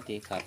สวัสดีครับ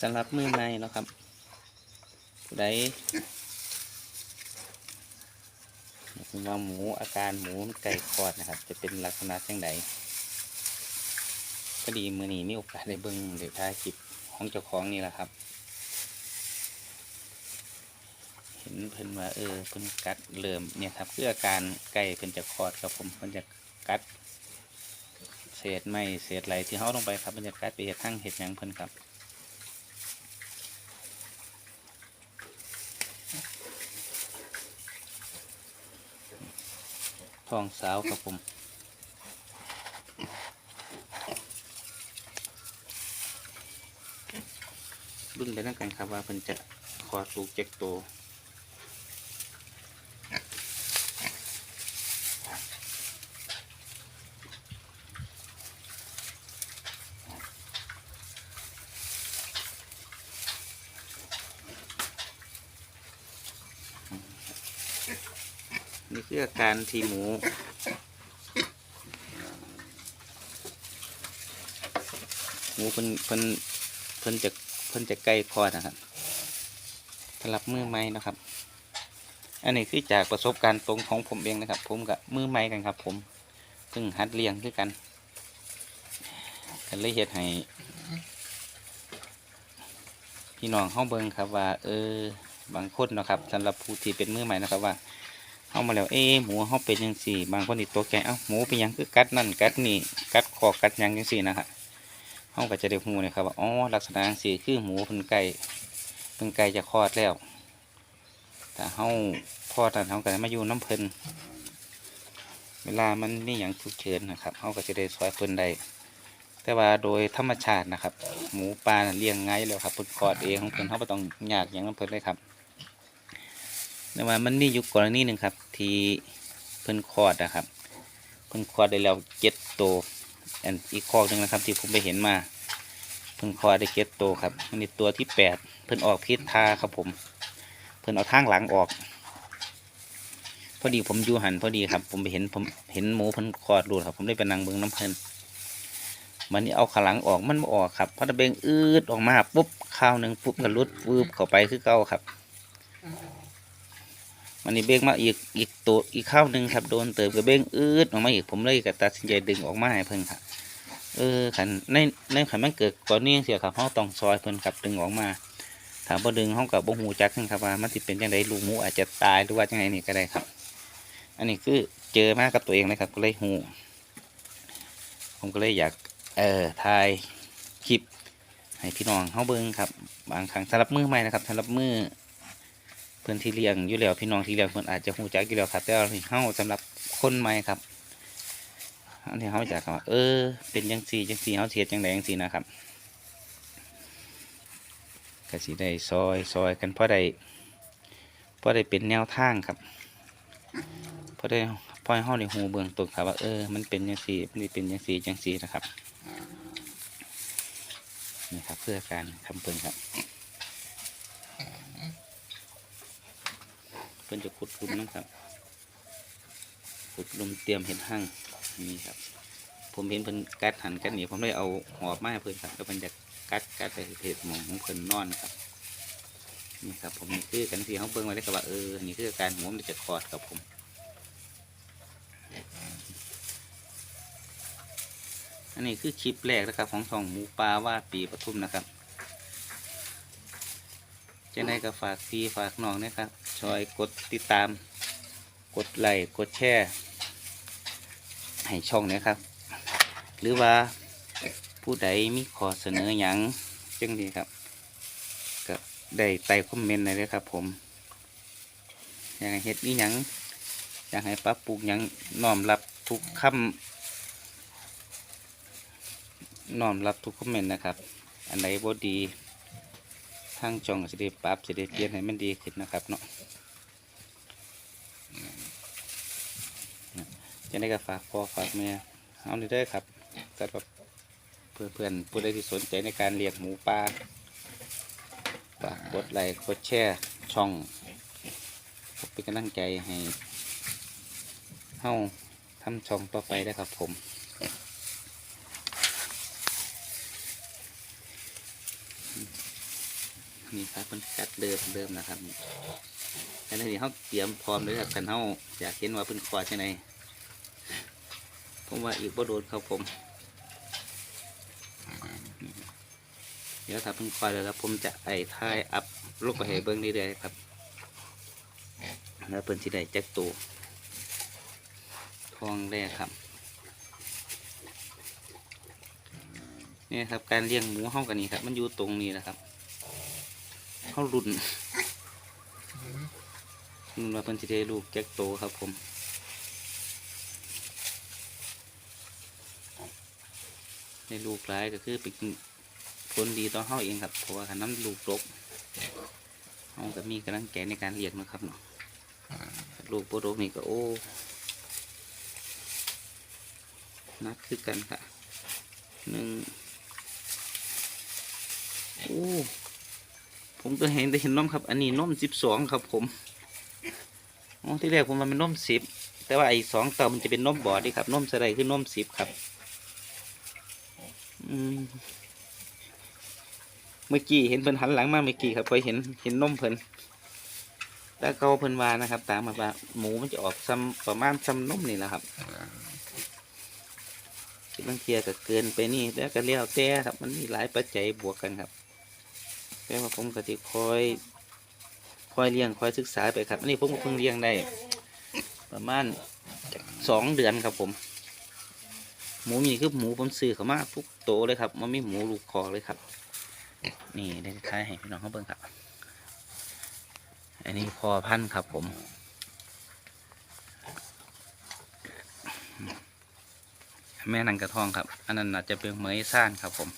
สำหรับมือใหม่เนาะครับผู้ใดอยากรู้ว่าหมูอาการหมูไก่คอดนะครับ จะเป็นลักษณะจังไดก็ดีมือนี้มีโอกาสได้เบิ่งเดี๋ยวท้ายคลิปของเจ้าของนี่แหละครับ เห็นเพิ่นว่าเออเพิ่นกัดเริ่มเนี่ยครับคืออการไก่เพิ่นจะคอดครับผมเพิ่นจะกัด เศษไม้เศษอะไรที่เขาลงไปครับเพิ่นจะกัดไปเห็ดทั้งเห็ดหยังเพิ่นครับทองสาวครับผมรุ่นไปนั่งกันครับว่าเพิ่นจะคอดลูกเจ็กโต วนี่อการทีหมู หมูเพิ่นเพิ่นเพิ่นจะเพิ่นจะใกล้คลอดนะครับสำหรับมือไม้นะครับ อันนี้คือจากประสบการณ์ตรงของผมเองนะครับ ผมกับมือไม้กันครับ ผมเพิ่งหัดเลี้ยงคือกันกันเลยเฮ็ดให้พี่น้องเฮาเบิงครับว่า เออบางคนนะครับสำหรับผู้ที่เป็นมือใหม่นะครับว่า เอามาแล้วเอ๊หมูเขาเป็นยังสี่ บางคนนี่ตัวแกเอ้าหมูเป็นยังคือกัดนั่นกัดนี่กัดคอกัดยังยังสี่นะครับเขาก็จะได้หูนะครับว่าอ๋อลักษณะจังสี่คือหมูเป็นไก่เป็นไก่จะคลอดแล้วแต่เขาคลอดนั้นเขาก็จะมาอยู่น้ำเพลินเวลามันนี่อย่างฉุกเฉินนะครับเขาก็จะได้ซอยเพลินได้แต่ว่าโดยธรรมชาตินะครับ หมูปลาเลี้ยงง่ายแล้วครับเพิ่นคลอดเองของเพิ่นเขาไม่ต้องยากอย่างน้ำเพลินเลยครับ แต่ว่ามันมีอยู่กรณีหนึ่งครับ ที่เพิ่นคลอดนะครับ เพิ่นคลอดได้แล้วเจ็ดโตอันอีกข้อหนึ่งนะครับ ที่ผมไปเห็นมาเพิ่นคลอดได้เจ็ดโตครับอันนี้ตัวที่แปดเพิ่นออกพิษทาครับผม เพิ่นเอาทางหลังออก พอดีผมอยู่หันพอดีครับ ผมไปเห็นผมเห็นหมูเพิ่นคลอดรูดครับ ผมได้ไปนั่งเบิ่งน้ำเพิ่นมันนี่เอาขาหลังออกมันบ่ออกครับพอตะเบงอืดออกมาปุ๊บข้าวหนึ่งปุ๊บก็รุดวืบเข้าไปคือเก่าครับ มันนี่เบรกมาอีกอีกตัวอีกข้าวหนึ่งครับโดนเติมกับเบ้งอืดออกมาอีกผมเลยก็ตัดสินใจดึงออกมาให้เพิ่นครับเออขันในในขันมันเกิดก่อนนี้เสียครับเขาต้องซอยเพิ่นครับดึงออกมา ถามว่าดึงเขากับบ่หูจักขึ้นครับว่ามันสิเป็นยังไงลูกหมูอาจจะตายหรือว่ายังไงนี่ก็ได้ครับ อันนี้คือเจอมากับตัวเองเลยครับก็เลยหูผมก็เลยอยากเอ่อถ่ายคลิปให้พี่น้องเขาเบิ่งครับ บางครั้งสำหรับมือใหม่นะครับสำหรับมือ เพื่อนที่เลี้ยงอยู่แล้วพี่น้องที่เลี้ยงเพื่อนอาจจะหูจักอยู่แล้วครับ แต่ว่าเฮาสำหรับคนใหม่ครับอันที่เฮาจะคำว่าเออ เป็นยังสี่ยังสี่เฮาเทียดยังไงยังสี่นะครับก็สิได้ซอยซอยกันเพราะได้เพราะได้เป็นแนวทางครับเพราะได้พอให้เฮาได้หูเบื้องต้นครับว่าเออมันเป็นยังสี่มันเป็นยังสี่ยังสี่นะครับนี่ครับ เพื่อการทำเพิ่นครับ พิ่นจะขุดหลุมนะครับขุดลุมเตรียมเห็ดหั่งนี่ครับ ผมเห็นเพิ่นกัดหันกันหนีผมเลยเอาหอบมาให้เพิ่นครับแล้วเพิ่นจะกัดกัดไปเพจหมองของเพิ่นนอนนะครับนี่ครับผมนี่คือกันที่เขาเบิ่งไว้ได้ครับว่าเออนี่คือการหัวมันจะคลอดครับผมอันนี้คือคลิปแรกนะครับของช่องหมูปลาว่าปีปทุมนะครับ จะได้ก็ฝากพี่ฝากน้องนะครับช่วยกดติดตาม กดไลค์กดแชร์ให้ช่องนะครับ หรือว่าผู้ใดมีขอเสนอหยังจังดีครับก็ได้ใต้คอมเมนต์เลยนะครับ ผมอยากให้เฮ็ดนี่หยังอยากให้ปรับปรุงหยังน้อมรับทุกคำน้อมรับทุกคอมเมนต์นะครับ อันไหนบ่ดี ทางช่องสิได้ปรับสิได้เปลี่ยนให้มันดีขึ้นนะครับเนาะจะได้ก็ฝากพ่อฝากแม่เอาเลยเด้ครับสำหรับเพื่อนเพื่อนๆผู้ใดที่สนใจในการเลี้ยงหมูป่าฝากกดไลค์กดแชร์ช่องเป็นกำลังใจให้เฮาทำช่องต่อไปได้ครับผม นี่ครับเป็นกัดเดิมเดิมนะครับอันนี้เขาเตรียมพร้อมเลยครับกันเขาอยากเห็นว่าเป็นควาใช่ไหมผมว่าอีกบ่โดนครับผมเดี๋ยวถ้าเป็นควาแล้วครับผมจะไอ้ท้ายอัพลูกไปให้เบิ้งนี่เลยๆครับแล้วเป็นที่ใดแจ็คตัวทองแรกครับนี่ครับการเลี้ยงหมูห้องกันนี้ครับ มันอยู่ตรงนี้นะครับ เขารุ่นรุ่นว่าเป็นสิได้ลูกแจ็คโตครับผมในลูกร้ายก็คือเป็นผลดีต่อเฮาเองครับเพราะว่าคันน้ำลูกรกเฮาก็มีกำลังแก่ในการเลี้ยงนะครับเนาะลูกโปรกนี่ก็โอ้นักคือกันค่ะหนึ่งโอ้ ผมก็เห็นได้เห็นนมครับ อันนี้นมสิบสองครับ ผมอ๋อที่แรกผมว่ามันนมสิบแต่ว่าไอ้สองเต่ามันจะเป็นนมบอดดีครับนมสไลด์คือนมสิบครับเมื่อกี้เห็นเพิ่นหันหลังมาเมื่อกี้ครับพอเห็นเห็นนมเพิ่นแต่เขาเพิ่นวานะครับ ตามมาว่าหมูมันจะออกซ้ำประมาณซ้ำนมนี่แหละครับบางเทียก็เกินไปนี่แล้วก็เลี้ยวแต่ครับ มันมีหลายปัจจัยบวกกันครับ แต่ว่าผมก็จะคอย คอยเลี้ยงคอยศึกษาไปครับ อันนี้ผมก็เพิ่งเลี้ยงได้ ประมาณสองเดือนครับผม หมูมีคือหมูผมซื้อเขามาทุกโตเลยครับ มันไม่หมูลูกคอเลยครับ นี่ได้ท้ายให้พี่น้องเขาเบิ่งครับ อันนี้พอพันครับผมแม่นังกระทองครับ อันนั้นอาจจะเป็นเหมยซ่านครับผม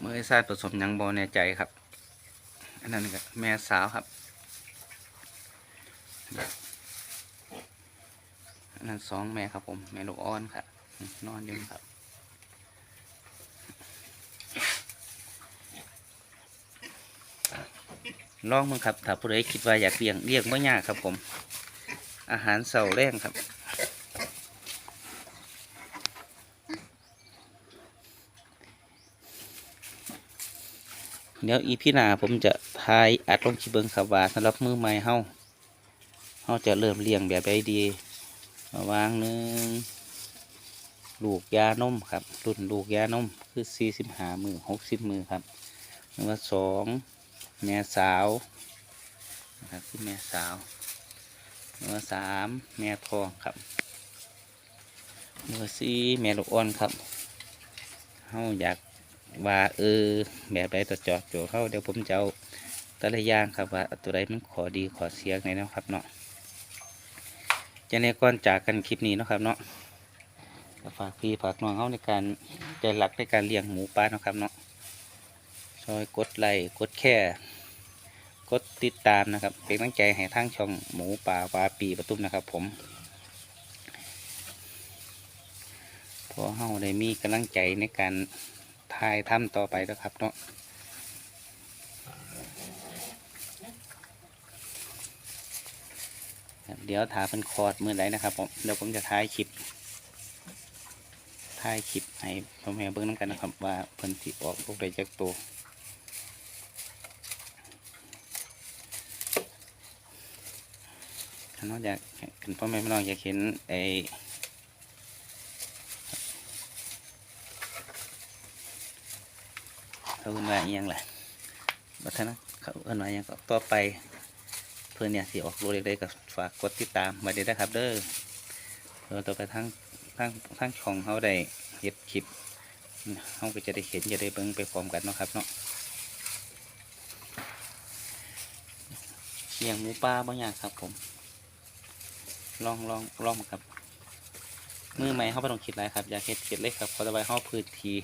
เมื่อทราผสมยังบอแน่ใจครับ อันนั้นก็แม่สาวครับอันนั้นสองแม่ครับผม แม่ลูกอ้อนครับนอนอยู่ครับลองมึงครับถ้าผู้ใดคิดว่าอยากเลี้ยงเลี้ยงไม่ยากครับผม อาหารเสาแรงครับ เดี๋ยวอีพี่นาผมจะทายอัดลงคลิเบิงครับว่าสำหรับมือใหม่เฮาเฮาจะเริ่มเลี้ยงแบบใดดีมาวางหนึ่งลูกยานมครับ รุ่นลูกยานมคือสี่สิบห้ามือหกสิบมือครับหนึ่งว่าสองแม่สาวนะครับคือแม่สาวหนึ่งว่าสามแม่ทองครับหนึ่งว่าสี่แม่ลูกอ่อนครับเฮาอยาก ว่าเออแบบใดต่อจอดโจเข้าเดี๋ยวผมจะเอาแต่ละอย่างครับว่าตัวใดมันขอดีขอเสียไงเนะครับเนาะจะในก่อนจากกันคลิปนี้นะครับเนาะฝากพี่ฝากน้องเขาในการใจหลักในการเลี้ยงหมูป่านะครับเนาะช่วยกดไลค์กดแค่กดติดตามนะครับ เป็นกำลังใจให้ทางช่องหมูป่าวาปีประตุ้มนะครับ ผมพอเฮาได้มีกำลังใจในการ ถ่ายทำต่อไปแล้วครับเนาะเดี๋ยวถาเป็นคอร์ดมือไหนนะครับผมเดี๋ยวผมจะถ่ายคลิปถ่ายคลิปให้พ่อแม่เบิ้งน้ำกันนะครับว่าเพิ่นสิออกลูกใดจากตัวถ้าน้องอยากพ่อแม่พี่น้องอยากเห็นไอ เขาเอิ้นว่าอหยังแหละบัฒนเขาเอิ้นว่าอหยังก็ต่อไป เพื่อนเนี่ยสิออกรูเล็กๆก็ฝากกดติดตามไว้ด้นะครับ เด้อเพื่อต่อไปทั้งทั้งทั้งช่องเขาได้เฮ็ดคลิปเขาก็จะได้เห็นจะได้เบิ่งไปพร้อมกันเนาะครับเนาะเลี้ยงหมูป่าบางอย่างครับผม ลองลองลองครับ มือใหม่เขาไม่ต้องคิดอะไรครับ อยากเฮ็ดเฮ็ดเลยครับเพราะต่อไปเขาพื้นที่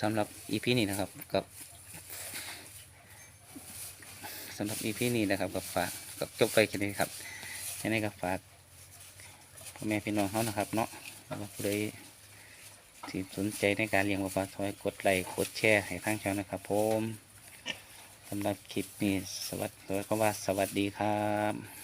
สำหรับอีพีนี้นะครับกับสำหรับอีพีนี้นะครับกับฝากกับจบไปแค่นี้ครับแค่นี้กับฝากพ่อแม่พี่น้องเขานะครับ เนาะแล้วก็ผู้ใดที่สนใจในการเลี้ยงปลาปลาทอยกดไลค์กดแชร์ให้ทางช่องนะครับผมสำหรับคลิปนี้สวัสดีก็ว่าสวัสดีครับ